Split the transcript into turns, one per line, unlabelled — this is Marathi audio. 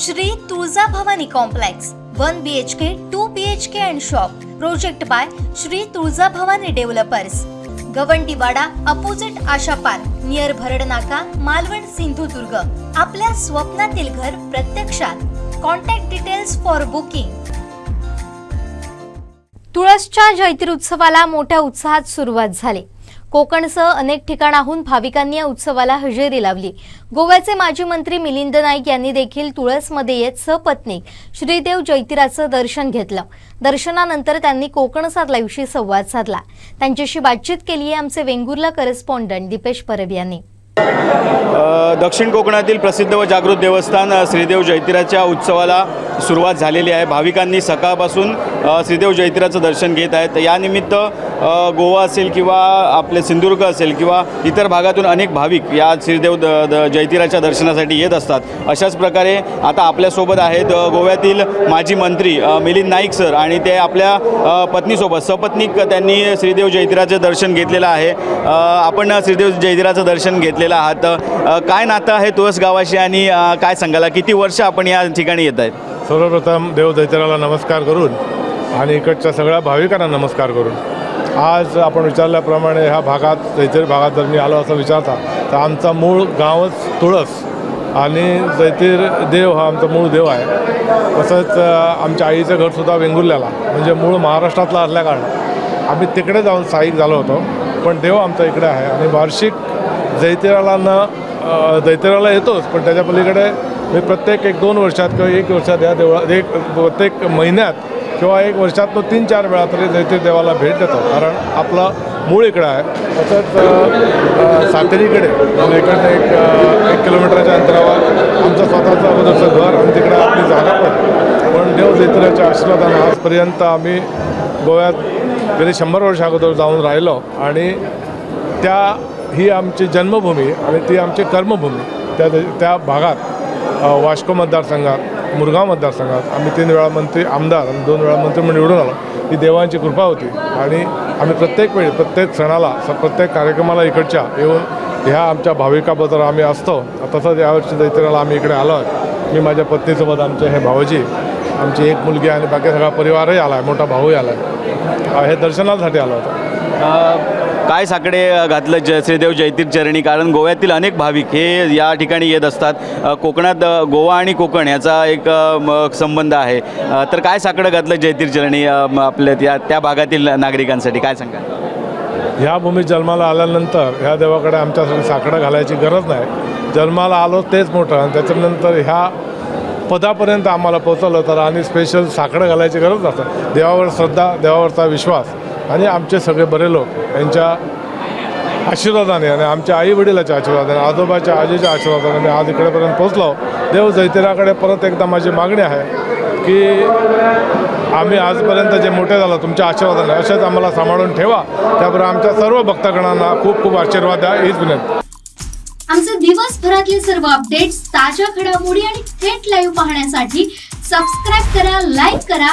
Shri Tuljabhavani complex one B H K two B H K and shop project by Shri Tuljabhavani developers Gawandiwada opposite Asha park near Bharad Naka Malvan Sindhudurg. आपल्या स्वप्नातील घर प्रत्यक्षात. कॉन्टॅक्ट डिटेल्स फॉर बुकिंग तुळसच्या जैतिर उत्सवाला मोठ्या उत्साहात सुरुवात झाली. कोकणसह अनेक ठिकाणाहून भाविकांनी या उत्सवाला हजेरी लावली. गोव्याचे माजी मंत्री मिलिंद नाईक यांनी देखील तुळसमध्ये येत सपत्नीक श्रीदेव जैतिराचं दर्शन घेतलं. दर्शनानंतर त्यांनी कोकणसात लाईव्हशी संवाद साधला. त्यांच्याशी बातचीत केली आहे आमचे वेंगुर्ला करस्पॉन्डंट दीपेश परब यांनी.
दक्षिण कोकणातील प्रसिद्ध व जागृत देवस्थान श्रीदेव जैतिराच्या उत्सवाला सुरुवात झालेली आहे. भाविकांनी सकाळपासून श्रीदेव जैतिराचं दर्शन घेत आहेत. यानिमित्त गोवा असेल किंवा आपले सिंधुदुर्ग असेल किंवा इतर भागातून अनेक भाविक या श्रीदेव द द जयतिराच्या दर्शनासाठी येत असतात. अशाच प्रकारे आता आपल्यासोबत आहेत गोव्यातील माजी मंत्री मिलिंद नाईक सर आणि ते आपल्या पत्नीसोबत सपत्नीक त्यांनी श्रीदेव जयतिराचं दर्शन घेतलेलं आहे. आपण श्रीदेव जयतिराचं दर्शन घेतलेलं आहात. काय नातं आहे तुळस गावाशी आणि काय सांगायला? किती वर्ष आपण या ठिकाणी येत आहेत?
सर्वप्रथम देव दैत्याला नमस्कार करून आणि इकडच्या सगळ्या भाविकांना नमस्कार करून. आज आपण विचारल्याप्रमाणे ह्या भागात जैतीर भागात जर मी आलो असं विचारता तर आमचा मूळ गावच तुळस आणि जैतीर देव हा आमचा मूळ देव आहे. तसंच आमच्या आईचं घरसुद्धा वेंगुर्ल्याला म्हणजे मूळ महाराष्ट्रातला असल्याकारण आम्ही तिकडे जाऊन स्थायिक झालो होतो पण देव आमचा इकडे आहे आणि वार्षिक जैतिराला न दैतेराला येतोच पण त्याच्या पलीकडे मी प्रत्येक एक दोन वर्षात किंवा एक वर्षात या देवळा एक प्रत्येक महिन्यात किंवा एक वर्षात तो तीन चार वेळा तरी दैत्य देवाला भेट देतो. कारण आपलं मूळ इकडं आहे. तसंच सातेरीकडे म्हणजे इकडनं एक एक किलोमीटरच्या अंतरावर आमचं स्वतःचं अगोदरचं घर आणि तिकडे आपली जागा पण. पण देव दैत्याच्या आशीर्वादानं आजपर्यंत आम्ही गोव्यात गेली शंभर वर्ष अगोदर जाऊन राहिलो आणि त्या ही आमची जन्मभूमी आणि ती आमची कर्मभूमी त्या त्या भागात वास्को मतदारसंघात मुरगाव मतदारसंघात आम्ही तीन वेळा मंत्री आमदार आणि दोन वेळा मंत्री म्हणून निवडून आलो. ही देवांची कृपा होती. आणि आम्ही प्रत्येक वेळी प्रत्येक सणाला स- प्रत्येक कार्यक्रमाला इकडच्या येऊन ह्या आमच्या भाविकाबद्दल आम्ही असतो. तसंच यावर्षी दैत्याला आम्ही इकडे आलो आहे. मी माझ्या पत्नीसोबत आमचे हे भावजी आमची एक मुलगी आणि बाकी सगळा परिवारही आला आहे. मोठा भाऊही आला आहे. हे दर्शनासाठी आलो होतो.
काय साकडे घातलं ज श्रीदेव जयतीर चरणी? कारण गोव्यातील अनेक भाविक हे या ठिकाणी येत असतात. कोकणात गोवा आणि कोकण याचा एक म, संबंध आहे. तर काय साकडं घातलं जयतीर चरणी आपल्या त्या त्या भागातील नागरिकांसाठी? काय सांगा
ह्या भूमीत जन्माला आल्यानंतर ह्या देवाकडे आमच्यासाठी साकडं घालायची गरज नाही. जन्माला आलो तेच मोठं आणि त्याच्यानंतर ह्या पदापर्यंत आम्हाला पोचवलं तर आणि स्पेशल साकडं घालायची गरज नसतं. देवावर श्रद्धा देवावरचा विश्वास. आणि आमचे सगळे बरे लोक यांच्या आशीर्वादाने आणि आमच्या आई वडिलाच्या आशीर्वादाने आजोबाच्या आजीच्या आशीर्वादाने मी आज इकडेपर्यंत पोचलो देव जैतिराकडे परत एकदा माझी मागणी आहे की आम्ही आजपर्यंत जे मोठे झालो तुमच्या आशीर्वादाने असेच आम्हाला सांभाळून ठेवा. त्याबरोबर आमच्या सर्व भक्तगणांना खूप खूप आशीर्वाद द्या. हीच विनंती.
आमचे दिवसभरातले सर्व अपडेट्स ताज्या घडामोडी आणि थेट लाईव्ह पाहण्यासाठी सबस्क्राईब करा लाईक करा.